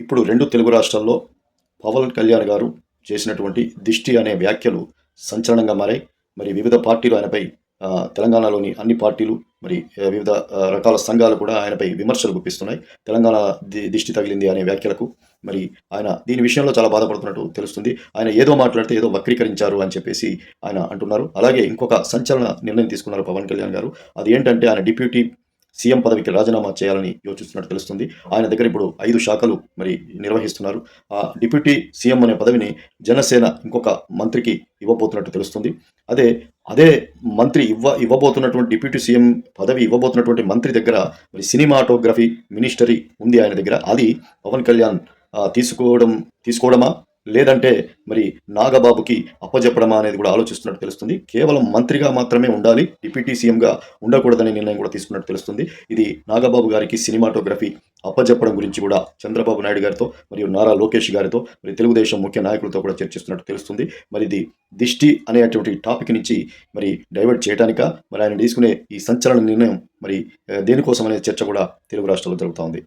ఇప్పుడు రెండు తెలుగు రాష్ట్రాల్లో పవన్ కళ్యాణ్ గారు చేసినటువంటి దిష్టి అనే వ్యాఖ్యలు సంచలనంగా మారాయి. మరి వివిధ పార్టీలు ఆయనపై తెలంగాణలోని అన్ని పార్టీలు మరి వివిధ రకాల సంఘాలు కూడా ఆయనపై విమర్శలు గుప్పిస్తున్నాయి. తెలంగాణ ది- దిష్టి తగిలింది అనే వ్యాఖ్యలకు మరి ఆయన దీని విషయంలో చాలా బాధపడుతున్నట్టు తెలుస్తుంది. ఆయన ఏదో మాట్లాడితే ఏదో వక్రీకరించారు అని చెప్పేసి ఆయన అంటున్నారు. అలాగే ఇంకొక సంచలన నిర్ణయం తీసుకున్నారు పవన్ కళ్యాణ్ గారు. అది ఏంటంటే ఆయన డిప్యూటీ సీఎం పదవికి రాజీనామా చేయాలని యోచిస్తున్నట్టు తెలుస్తుంది. ఆయన దగ్గర ఇప్పుడు ఐదు శాఖలు మరి నిర్వహిస్తున్నారు. ఆ డిప్యూటీ సీఎం అనే పదవిని జనసేన ఇంకొక మంత్రికి ఇవ్వబోతున్నట్టు తెలుస్తుంది. అదే అదే మంత్రి ఇవ్వ ఇవ్వబోతున్నటువంటి డిప్యూటీ సీఎం పదవి ఇవ్వబోతున్నటువంటి మంత్రి దగ్గర మరి సినిమాటోగ్రఫీ మినిస్టరీ ఉంది ఆయన దగ్గర. అది పవన్ కళ్యాణ్ తీసుకోవడం తీసుకోవడమా? లేదంటే మరి నాగబాబుకి అప్పజెప్పడమా అనేది కూడా ఆలోచిస్తున్నట్టు తెలుస్తుంది. కేవలం మంత్రిగా మాత్రమే ఉండాలి డిప్యూటీ సీఎంగా ఉండకూడదనే నిర్ణయం కూడా తీసుకున్నట్టు తెలుస్తుంది. ఇది నాగబాబు గారికి సినిమాటోగ్రఫీ అప్పజెప్పడం గురించి కూడా చంద్రబాబు నాయుడు గారితో మరియు నారా లోకేష్ గారితో మరి తెలుగుదేశం ముఖ్య నాయకులతో కూడా చర్చిస్తున్నట్టు తెలుస్తుంది. మరి ఇది దిష్టి అనేటువంటి టాపిక్ నుంచి మరి డైవర్ట్ చేయడానిక మరి ఆయన తీసుకునే ఈ సంచలన నిర్ణయం మరి దేనికోసం అనే చర్చ కూడా తెలుగు రాష్ట్రాల్లో జరుగుతూ ఉంది.